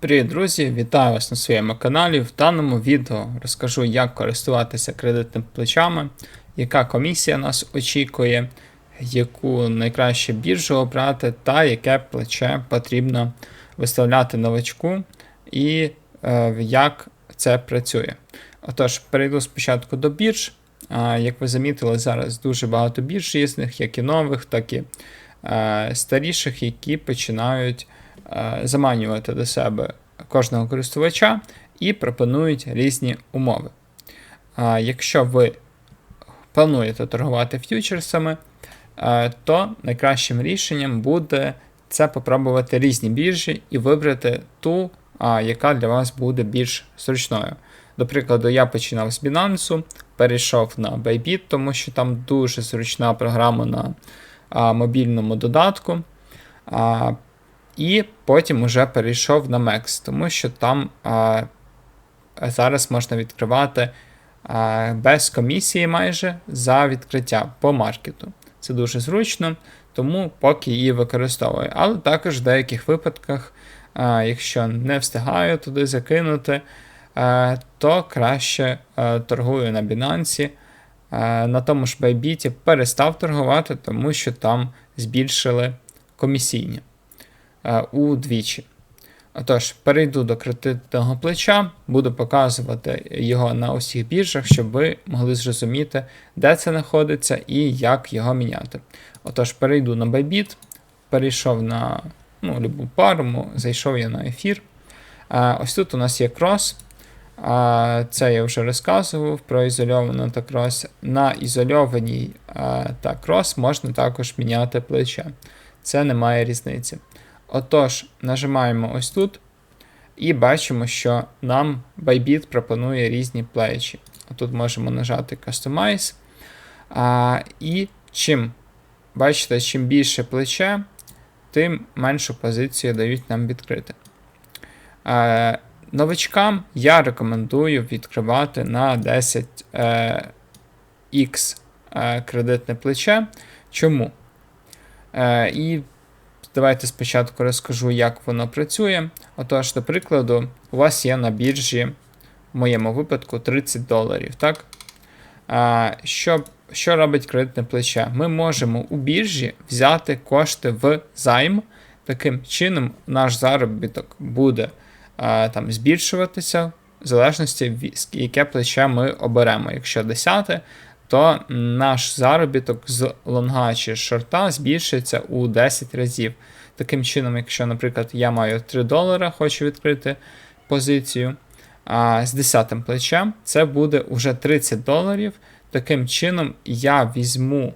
Привіт, друзі! Вітаю вас на своєму каналі. В даному відео розкажу, як користуватися кредитними плечами, яка комісія нас очікує, яку найкраще біржу обрати, та яке плече потрібно виставляти новачку і е, як це працює. Отож, перейду спочатку до бірж. А, як ви замітили, зараз дуже багато бірж різних, як і нових, так і е, старіших, які починають е, заманювати до себе кожного користувача і пропонують різні умови. Якщо ви плануєте торгувати ф'ючерсами, е, то найкращим рішенням буде це попробувати різні біржі і вибрати ту, яка для вас буде більш зручною. До прикладу, я починав з Binance, перейшов на Bybit, тому що там дуже зручна програма на а, мобільному додатку. А, і потім вже перейшов на Max, тому що там а, зараз можна відкривати а, без комісії майже за відкриття по маркету. Це дуже зручно, тому поки її використовую. Але також в деяких випадках, а, якщо не встигаю туди закинути, а, то краще а, торгую на Binance. А, на тому ж Bybit перестав торгувати, тому що там збільшили комісійні удвічі. Отож, перейду до кредитного плеча, буду показувати його на усіх біржах, щоб ви могли зрозуміти, де це знаходиться і як його міняти. Отож, перейду на Bybit, перейшов на ну, любу пару, зайшов я на ефір. Ось тут у нас є крос. Це я вже розказував про ізольовану та крос. На ізольованій та крос можна також міняти плече. Це не має різниці. Отож, нажимаємо ось тут і бачимо, що нам Bybit пропонує різні плечі. Тут можемо нажати Customize. А, І чим, бачите, чим більше плече, тим меншу позицію дають нам відкрити. А, Новичкам я рекомендую відкривати на 10х е, кредитне плече. Чому? Е, І Давайте спочатку розкажу, як воно працює. Отож, до прикладу, у вас є на біржі, в моєму випадку, 30 доларів. так? А, Що що робить кредитне плече? Ми можемо у біржі взяти кошти в займ. Таким чином, наш заробіток буде а, там, збільшуватися в залежності, яке плече ми оберемо. Якщо 10, то наш заробіток з лонга чи шорта збільшиться у 10 разів. Таким чином, якщо, наприклад, я маю 3 долара, хочу відкрити позицію а з 10 плечем, це буде вже 30 доларів. Таким чином, я візьму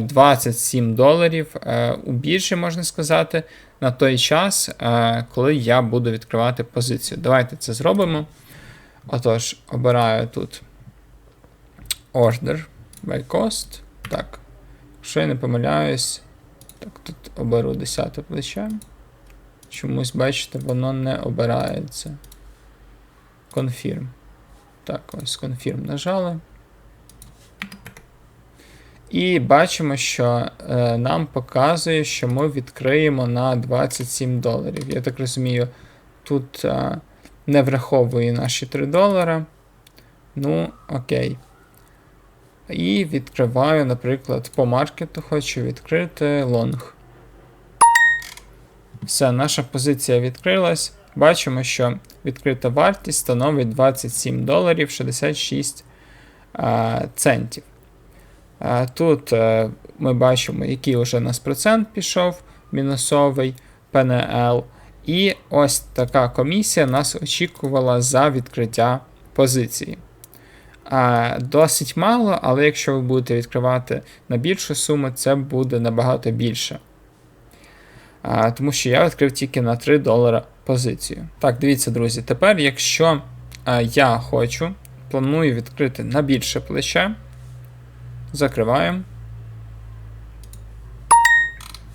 27 доларів е, у біржі, можна сказати, на той час, е, коли я буду відкривати позицію. Давайте це зробимо. Отож, обираю тут Order by cost. Так. Якщо я не помиляюсь. Так, тут оберу 10 плече. Чомусь, бачите, воно не обирається. Confirm. Так, ось Confirm нажали. І бачимо, що е, нам показує, що ми відкриємо на 27 доларів. Я так розумію, тут е, не враховує наші 3 долара. Ну, окей. І відкриваю, наприклад, по маркету хочу відкрити лонг. Все, наша позиція відкрилась. Бачимо, що відкрита вартість становить 27 доларів 66 центів. Тут ми бачимо, який вже у нас процент пішов, мінусовий ПНЛ. І ось така комісія нас очікувала за відкриття позиції. Досить мало, але якщо ви будете відкривати на більшу суму, це буде набагато більше. Тому що я відкрив тільки на 3 долара позицію. Так, дивіться, друзі, тепер, якщо я хочу, планую відкрити на більше плече, закриваємо.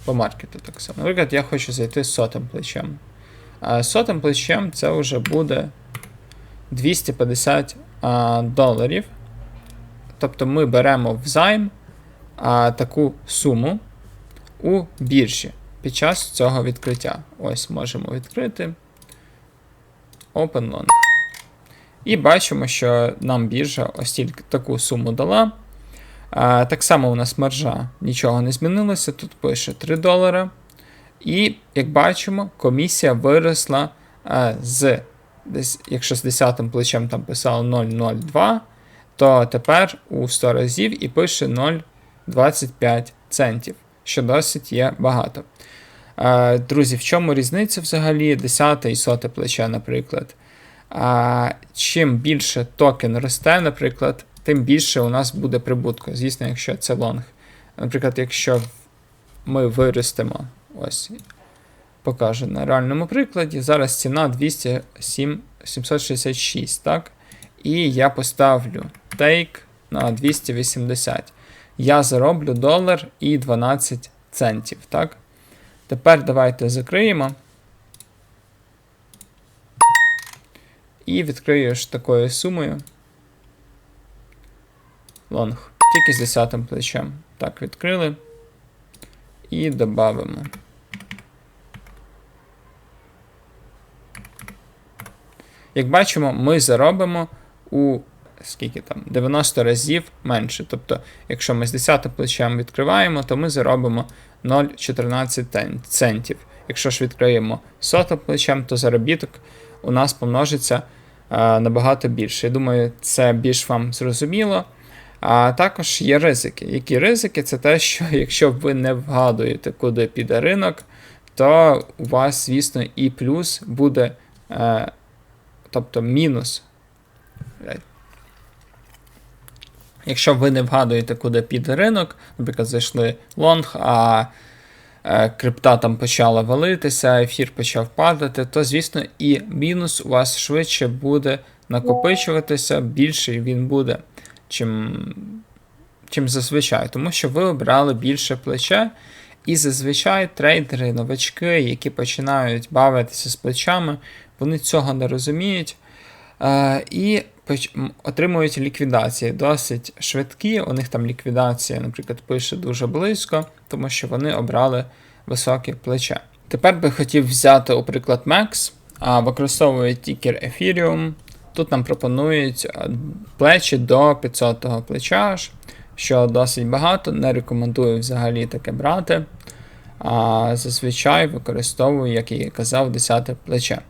По маркету так само. Наприклад, я хочу зайти сотим плечем. Сотим плечем це вже буде 250 а, доларів. Тобто ми беремо взайм а, таку суму у біржі під час цього відкриття. Ось можемо відкрити. Open Long. І бачимо, що нам біржа ось тільки таку суму дала. А, Так само у нас маржа нічого не змінилося. Тут пише 3 долара. І, як бачимо, комісія виросла а, з, десь, якщо з 10 плечем там писало 0,02, то тепер у 100 разів і пише 0,25 центів, що досить є багато. А, Друзі, в чому різниця взагалі 10 і 100 плече, наприклад? А, Чим більше токен росте, наприклад, тим більше у нас буде прибутку. Звісно, якщо це лонг. Наприклад, якщо ми виростемо, ось, покажу на реальному прикладі. Зараз ціна 207, 766, так? І я поставлю take на 280. Я зароблю долар і 12 центів, так? Тепер давайте закриємо. І відкрию ж такою сумою. Лонг. Тільки з 10 плечем. Так, відкрили. І додамо. Як бачимо, ми заробимо у скільки там, 90 разів менше. Тобто, якщо ми з 10 плечем відкриваємо, то ми заробимо 0,14 центів. Якщо ж відкриємо сотим плечем, то заробіток у нас помножиться а, набагато більше. Я думаю, це більш вам зрозуміло. А також є ризики. Які ризики? Це те, що якщо ви не вгадуєте, куди піде ринок, то у вас, звісно, і плюс буде, е, тобто мінус. Якщо ви не вгадуєте, куди піде ринок, наприклад, зайшли лонг, а е, крипта там почала валитися, ефір почав падати, то, звісно, і мінус у вас швидше буде накопичуватися, більший він буде чим чим зазвичай, тому що ви обрали більше плече, і зазвичай трейдери, новачки, які починають бавитися з плечами, вони цього не розуміють е, і отримують ліквідації досить швидкі. У них там ліквідація, наприклад, пише дуже близько, тому що вони обрали високе плече. Тепер би хотів взяти, у приклад, Max, а використовує тікер Ethereum. Тут нам пропонують е, плечі до 500 го плеча, що досить багато. Не рекомендую взагалі таке брати. А Зазвичай використовую, як я казав, 10 плече.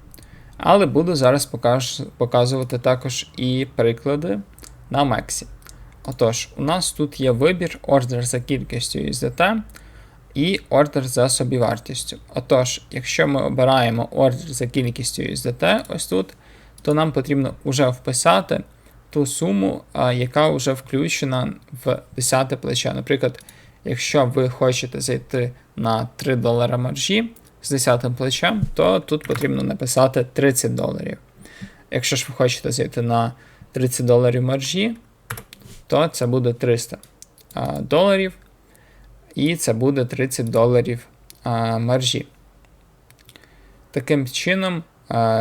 Але буду зараз покаж, показувати також і приклади на Мексі. Отож, у нас тут є вибір ордер за кількістю USDT і ордер за собівартістю. Отож, якщо ми обираємо ордер за кількістю USDT, ось тут то нам потрібно вже вписати ту суму, яка вже включена в 10 плече. Наприклад, якщо ви хочете зайти на 3 долара маржі з 10 плечем, то тут потрібно написати 30 доларів. Якщо ж ви хочете зайти на 30 доларів маржі, то це буде 300 доларів. І це буде 30 доларів маржі. Таким чином,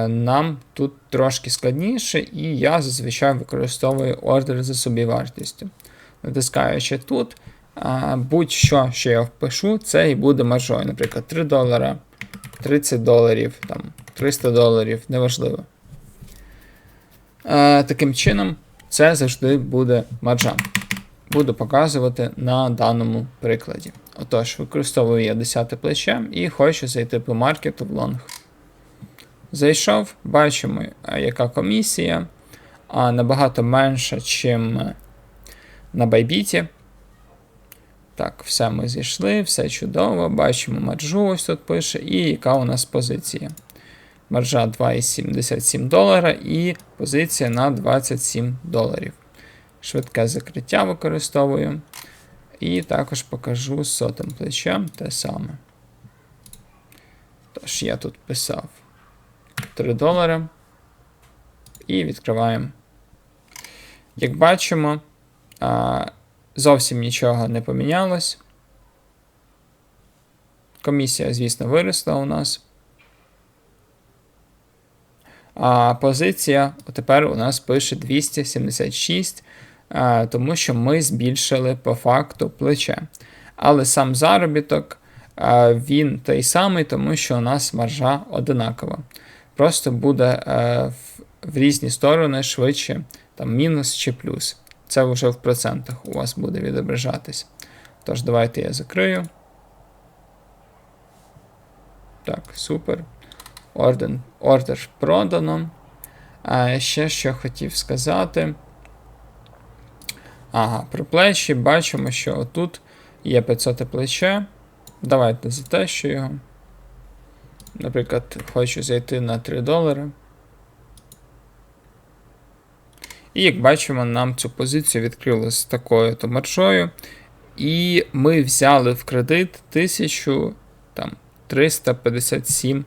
нам тут трошки складніше, і я зазвичай використовую ордер за собівартістю. Натискаючи тут, будь-що, що я впишу, це і буде маржою. Наприклад, 3 долара, 30 доларів, там, 300 доларів, неважливо. Таким чином, це завжди буде маржа. Буду показувати на даному прикладі. Отож, використовую я 10 плече і хочу зайти по маркету в лонг. Зайшов, бачимо, яка комісія, а набагато менша, ніж на байбіті. Так, все ми зійшли, все чудово. Бачимо маржу, ось тут пише, і яка у нас позиція. Маржа 2,77 долара і позиція на 27 доларів. Швидке закриття використовую. І також покажу сотим плечем те саме. Тож, я тут писав. 3 долари. І відкриваємо. Як бачимо, зовсім нічого не помінялось. Комісія, звісно, виросла у нас. А позиція тепер у нас пише 276, тому що ми збільшили по факту плече. Але сам заробіток він той самий, тому що у нас маржа одинакова. просто буде е, в, різні сторони швидше, там мінус чи плюс. Це вже в процентах у вас буде відображатись. Тож, давайте я закрию. Так, супер. Ордер, ордер продано. А ще що хотів сказати. Ага, при плечі бачимо, що отут є 500 плече. Давайте затещу його. Наприклад, хочу зайти на 3 долари. І як бачимо, нам цю позицію відкрили з такою то маршою. І ми взяли в кредит 1357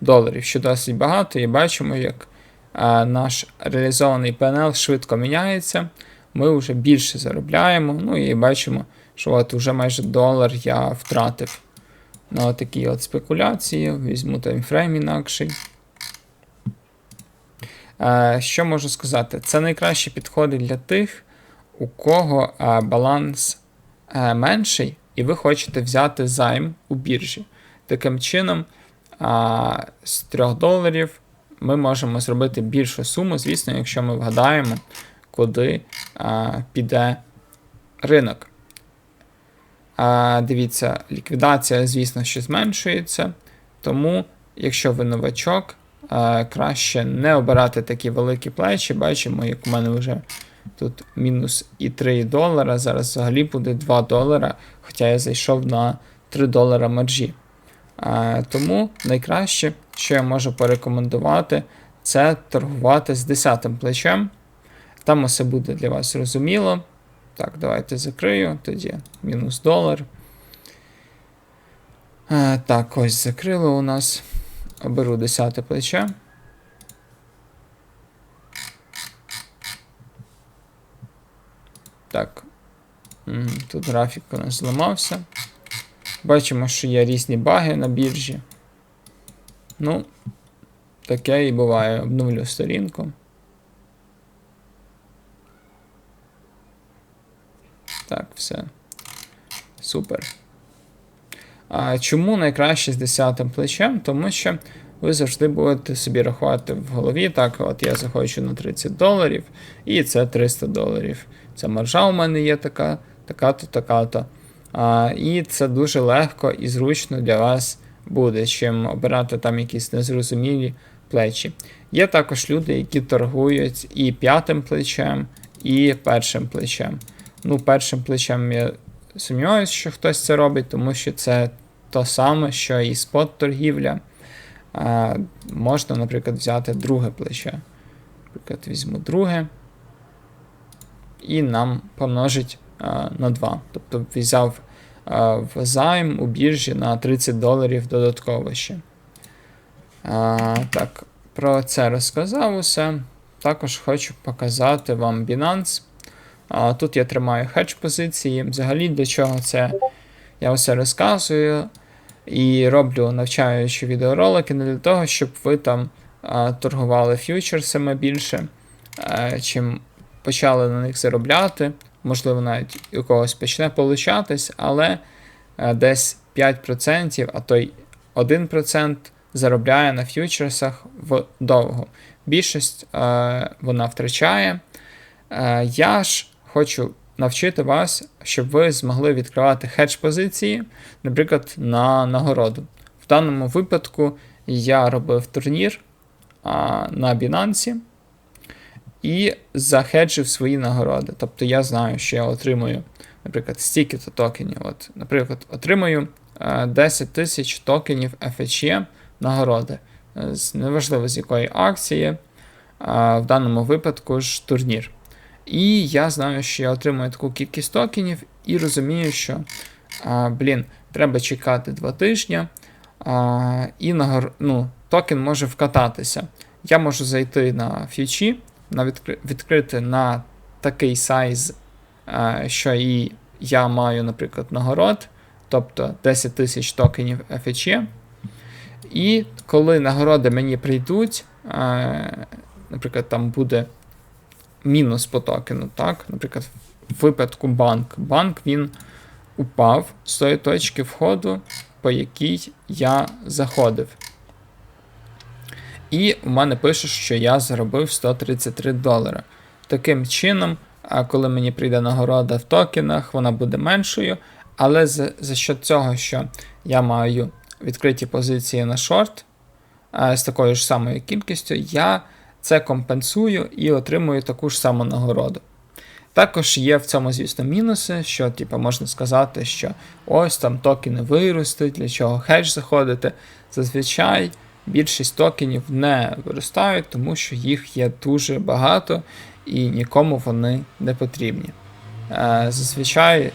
доларів, що досить багато, і бачимо, як а, наш реалізований ПНЛ швидко міняється. Ми вже більше заробляємо. Ну і бачимо, що от вже майже долар я втратив на такі от спекуляції. Візьму таймфрейм інакший. Е, Що можу сказати? Це найкраще підходить для тих, у кого е, баланс е, менший, і ви хочете взяти займ у біржі. Таким чином, з 3 доларів ми можемо зробити більшу суму, звісно, якщо ми вгадаємо, куди піде ринок. Дивіться, ліквідація, звісно, що зменшується. Тому, якщо ви новачок, краще не обирати такі великі плечі. Бачимо, як у мене вже тут мінус і 3 долара. Зараз взагалі буде 2 долара, хоча я зайшов на 3 долара маржі. Тому найкраще, що я можу порекомендувати, це торгувати з 10 плечем. Там усе буде для вас зрозуміло. Так, давайте закрию. Тоді мінус долар. Е, так, ось закрило у нас. Оберу 10 плече. Так. Тут графік у нас зламався. Бачимо, що є різні баги на біржі. Ну, таке і буває. Обновлю сторінку. Так, все. Супер. Чому найкраще з 10 плечем? Тому що ви завжди будете собі рахувати в голові. Так, от я захочу на 30 доларів, і це 300 доларів. Це маржа у мене є така, така-то, така-то. І це дуже легко і зручно для вас буде, чим обирати там якісь незрозумілі плечі. Є також люди, які торгують і п'ятим плечем, і першим плечем. Ну, першим плечем я сумніваюся, що хтось це робить, тому що це то саме, що і спот-торгівля. А, Можна, наприклад, взяти друге плече. Наприклад, візьму друге. І нам помножить на 2. Тобто взяв а, в займ у біржі на 30 доларів додатково ще. Так, про це розказав усе. Також хочу показати вам Binance. А, Тут я тримаю хедж позиції. Взагалі, для чого це я все розказую і роблю навчаючі відеоролики не для того, щоб ви там а, торгували фьючерсами більше, а, чим почали на них заробляти. Можливо, навіть у когось почне получатись, але а, десь 5%, а то й 1% заробляє на фьючерсах вдовго. Більшість а, вона втрачає. Я ж хочу навчити вас, щоб ви змогли відкривати хедж позиції, наприклад, на нагороду. В даному випадку я робив турнір а, на Binance і захеджив свої нагороди. Тобто я знаю, що я отримую, наприклад, стільки-то токенів. От, Наприклад, отримую а, 10 тисяч токенів FHE нагороди. З, неважливо з якої акції, а, в даному випадку ж турнір. І я знаю, що я отримую таку кількість токенів, і розумію, що а, блін, треба чекати два тижні, а, і на, ну, токен може вкататися. Я можу зайти на фьючі, на відкри, відкрити на такий сайз, а, що і я маю, наприклад, нагород, тобто 10 тисяч токенів FHE. І коли нагороди мені прийдуть, а, наприклад, там буде мінус по токену. так? Наприклад, в випадку банк. Банк він упав з тої точки входу, по якій я заходив. І у мене пише, що я заробив 133 долари. Таким чином, коли мені прийде нагорода в токенах, вона буде меншою. Але за, за що цього, що я маю відкриті позиції на шорт з такою ж самою кількістю, я це компенсую і отримую таку ж саму нагороду. Також є в цьому, звісно, мінуси, що типу, можна сказати, що ось там токени виростуть, для чого хедж заходити. Зазвичай більшість токенів не виростають, тому що їх є дуже багато і нікому вони не потрібні. Е, Зазвичай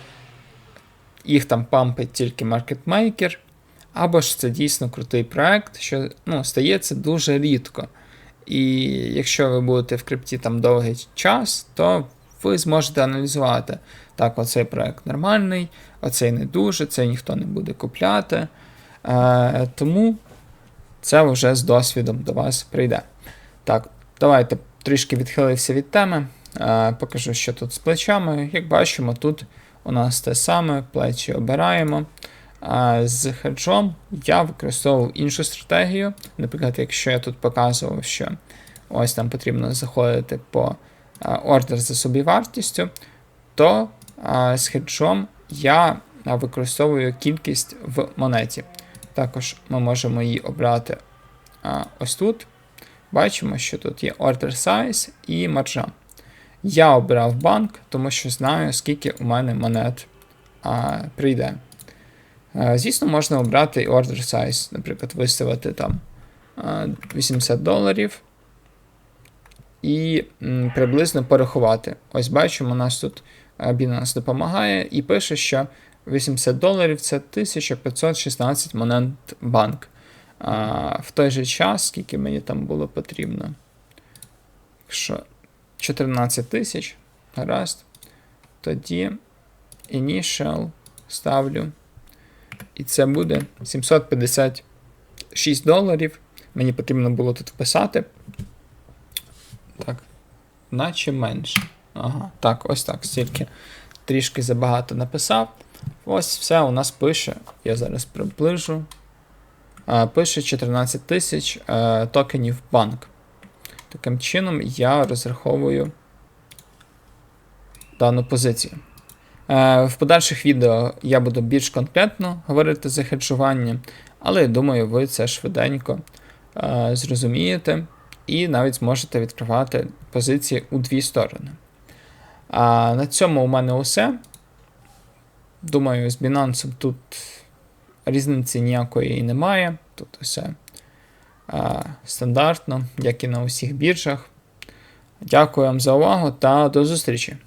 їх там пампить тільки маркетмейкер, або ж це дійсно крутий проект, що ну, стається дуже рідко. І якщо ви будете в крипті там довгий час, то ви зможете аналізувати. Так, оцей проект нормальний, оцей не дуже, цей ніхто не буде купляти. Е, тому це вже з досвідом до вас прийде. Так, давайте трішки відхилився від теми. Е, покажу, що тут з плечами. Як бачимо, тут у нас те саме, плечі обираємо. А з хеджом я використовував іншу стратегію. Наприклад, якщо я тут показував, що ось там потрібно заходити по ордер за собівартістю, то з хеджом я використовую кількість в монеті. Також ми можемо її обрати ось тут. Бачимо, що тут є order size і маржа. Я обирав банк, тому що знаю, скільки у мене монет а, прийде. А, звісно, можна обрати order size, наприклад, виставити там 80 доларів і приблизно порахувати. Ось бачимо, у нас тут Binance допомагає і пише, що 80 доларів це 1516 монет банк. В той же час, скільки мені там було потрібно. Якщо 14 тисяч, гаразд. Тоді initial ставлю. І це буде 756 доларів. Мені потрібно було тут вписати. Так, наче менше. Ага, так, ось так, стільки. Трішки забагато написав. Ось все у нас пише. Я зараз приближу. Пише 14 тисяч е, токенів банк. Таким чином, я розраховую дану позицію. Е, В подальших відео я буду більш конкретно говорити за хеджування, але я думаю, ви це швиденько е, зрозумієте і навіть зможете відкривати позиції у дві сторони. А на цьому у мене усе. Думаю, з Binance тут різниці ніякої немає. Тут усе а, стандартно, як і на усіх біржах. Дякую вам за увагу та до зустрічі!